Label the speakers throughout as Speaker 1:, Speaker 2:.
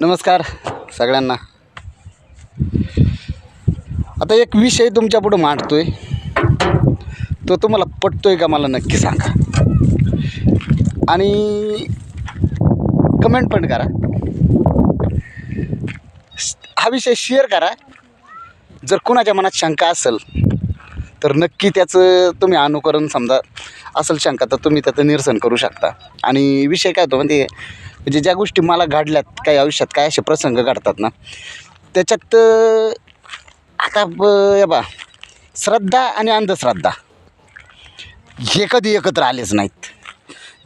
Speaker 1: नमस्कार सगळ्यांना. आता एक विषय तुमच्या पुढं मांडतोय. तो तुम्हाला पटतोय का मला नक्की सांगा. आणि कमेंट पण करा. हा विषय शेअर करा. जर कुणाच्या मनात शंका असेल तर नक्की त्याचं तुम्ही अनुकरण समजा. असेल शंका तर तुम्ही त्याचं निरसन करू शकता. आणि विषय काय होतो म्हणजे म्हणजे ज्या गोष्टी मला घडल्यात काही आयुष्यात काय असे प्रसंग घडतात ना त्याच्यात आता ब बा श्रद्धा आणि अंधश्रद्धा. हे कधी एकत्र आलेच नाहीत.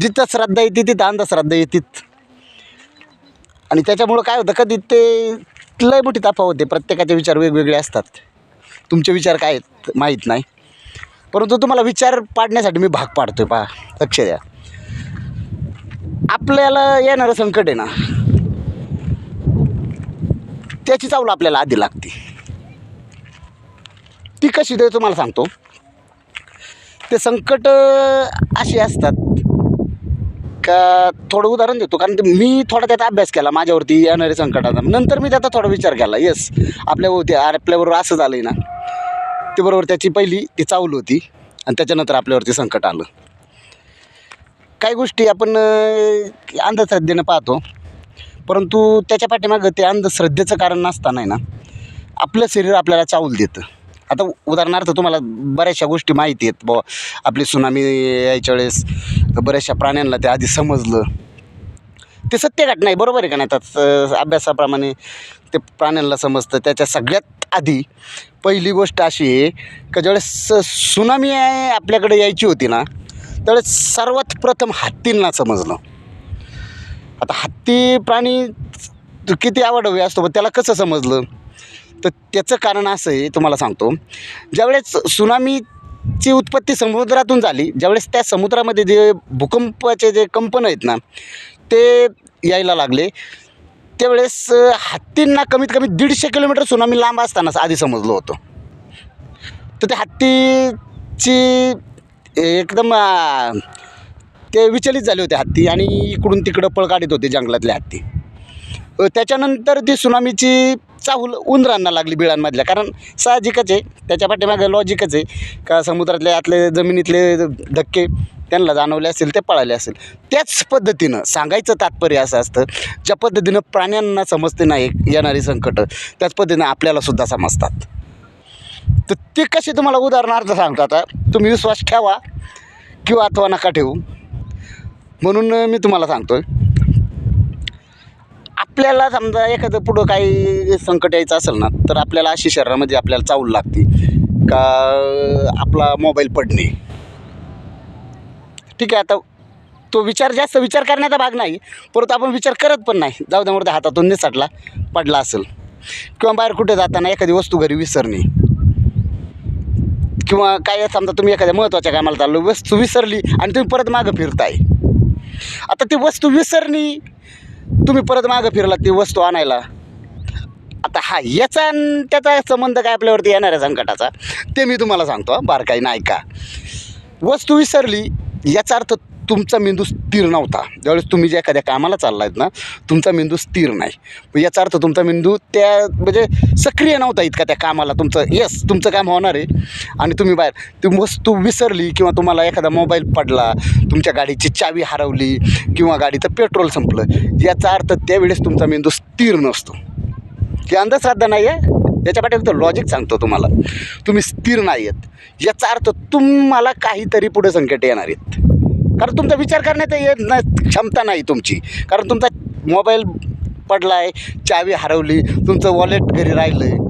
Speaker 1: जिथं श्रद्धा येते तिथं अंधश्रद्धा येतीत आणि त्याच्यामुळं काय होतं कधी ते लय मोठी तफावत होते प्रत्येकाचे विचार वेगवेगळे असतात. तुमचे विचार काय आहेत माहीत नाही. परंतु तुम्हाला विचार पाडण्यासाठी मी भाग पाडतो आहे पहा लक्ष द्या. आपल्याला येणारं संकट आहे ना त्याची चावलं आपल्याला आधी लागते. ती कशी ते तुम्हाला सांगतो. ते संकट अशी असतात. का थोडं उदाहरण देतो कारण मी थोडा त्याचा अभ्यास केला माझ्यावरती येणारे संकटाचा. नंतर मी त्याचा थोडा विचार केला येस आपल्यावरती आपल्याबरोबर असं झालं आहे ना ते बरोबर त्याची पहिली ती चावल होती आणि त्याच्यानंतर आपल्यावरती संकट आलं. काही गोष्टी आपण अंधश्रद्धेनं पाहतो. परंतु त्याच्या पाठीमागं ते अंधश्रद्धेचं कारण नसताना आहे ना आपलं शरीर आपल्याला चावल देतं. आता उदाहरणार्थ तुम्हाला बऱ्याचशा गोष्टी माहिती आहेत बुवा. आपली सुनामी यायच्या वेळेस बऱ्याचशा प्राण्यांना ते आधी समजलं. ते सत्य घटना आहे बरोबर आहे का नाही? त्यात अभ्यासाप्रमाणे ते प्राण्यांना समजतं. त्याच्या सगळ्यात आधी पहिली गोष्ट अशी आहे का ज्यावेळेस सुनामी आहे आपल्याकडे यायची होती ना त्यावेळेस सर्वात प्रथम हत्तींना समजलं. आता हत्ती प्राणी किती आवडवे असतो पण त्याला कसं समजलं? तर त्याचं कारण असं आहे तुम्हाला सांगतो. ज्यावेळेस सुनामीची उत्पत्ती समुद्रातून झाली ज्यावेळेस त्या समुद्रामध्ये जे भूकंपाचे जे कंपन आहेत ना ते यायला लागले. त्यावेळेस हत्तींना कमीत कमी दीडशे किलोमीटर सुनामी लांब असतानाच आधी समजलं होतं. तर त्या हत्तीची एकदम ते विचलित झाले होते हत्ती आणि इकडून तिकडं पळ काढत होते जंगलातले हत्ती. अ, त्याच्यानंतर ती सुनामीची चाहूल उंदरांना लागली बिळांमधल्या. कारण साहजिकच आहे त्याच्या पाठीमागे लॉजिकच आहे का समुद्रातले आतले जमिनीतले धक्के त्यांना जाणवले असेल ते पळाले असेल. त्याच पद्धतीनं सांगायचं तात्पर्य असं असतं ज्या पद्धतीनं प्राण्यांना समजते नाही येणारी संकटं त्याच पद्धतीनं आपल्यालासुद्धा समजतात. तर ते कसे तुम्हाला उदाहरणार्थ सांगतो आता तुम्ही विश्वास ठेवा किंवा अथवा नका ठेवू. म्हणून मी तुम्हाला सांगतो आपल्याला समजा एखादं पुढं काही संकट यायचं असेल ना तर आपल्याला अशी शरीरामध्ये आपल्याला चावल लागते का आपला मोबाईल पडणे. ठीक आहे आता तो विचार जास्त विचार करण्याचा भाग नाही परंतु आपण विचार करत पण नाही. जाऊ द्या मोठ्या हातातून निसटला पडला असेल. किंवा बाहेर कुठे जाताना एखादी वस्तू घरी विसरणे. किंवा काय समजा तुम्ही एखाद्या महत्त्वाच्या कामाला चाललो वस्तू विसरली आणि तुम्ही परत मागं फिरताय. आता ती वस्तू विसरली तुम्ही परत मागं फिरला ती वस्तू आणायला. आता हा याचा आणि त्याचा संबंध काय आपल्यावरती येणाऱ्या संकटाचा ते मी तुम्हाला सांगतो बारकाई बारकाईनं ऐका. वस्तू विसरली याचा अर्थ तुमचा मेंदू स्थिर नव्हता. ज्यावेळेस तुम्ही जे एखाद्या कामाला चाललायत ना तुमचा मेंदू स्थिर नाही. याचा अर्थ तुमचा मेंदू त्या म्हणजे सक्रिय नव्हता इतका त्या कामाला. तुमचं येस तुमचं काम होणार आहे. आणि तुम्ही बाहेर ती वस्तू विसरली किंवा तुम्हाला एखादा मोबाईल पडला तुमच्या गाडीची चावी हरवली किंवा गाडीचं पेट्रोल संपलं याचा अर्थ त्यावेळेस तुमचा मेंदू स्थिर नसतो. ही अंधश्रद्धा नाही आहे याच्यापाठी लॉजिक सांगतो तुम्हाला. तुम्ही स्थिर नाही आहेत याचा अर्थ तुम्हाला काहीतरी पुढे संकट येणार आहेत. कारण तुमचा विचार करण्याचा येत ना क्षमता नाही तुमची. कारण तुमचा मोबाईल पडला आहे चावी हरवली तुमचं वॉलेट घरी राहिलं आहे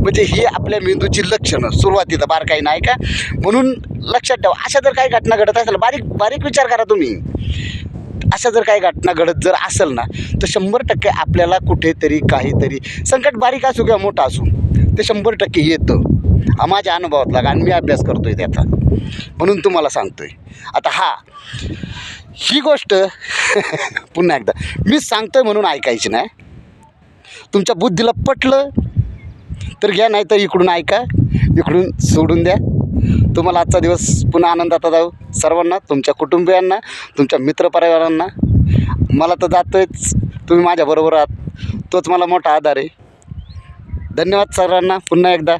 Speaker 1: म्हणजे ही आपल्या मेंदूची लक्षणं सुरुवातीचं बारकाई नाही का? म्हणून लक्षात ठेवा. अशा जर काही घटना घडत असेल बारीक बारीक विचार करा तुम्ही. अशा जर काही घटना घडत जर असेल ना तर शंभर टक्के आपल्याला कुठेतरी काहीतरी संकट बारीक असू किंवा मोठं असू. ते शंभर टक्के येतं. हा माझ्या अनुभवातला कारण मी अभ्यास करतो आहे त्याचा. म्हणून तुम्हाला सांगतो आहे आता हा ही गोष्ट पुन्हा एकदा. मी आहे म्हणून ऐकायची नाही. तुमच्या बुद्धीला पटलं तर घ्या नाही तर इकडून ऐका इकडून सोडून द्या. तुम्हाला आजचा दिवस पुन्हा आनंदात जाऊ. सर्वांना तुमच्या कुटुंबियांना तुमच्या मित्रपरिवारांना. मला तर जातोच तुम्ही माझ्याबरोबर आहात तोच मला मोठा आधार आहे. धन्यवाद सरांना पुन्हा एकदा.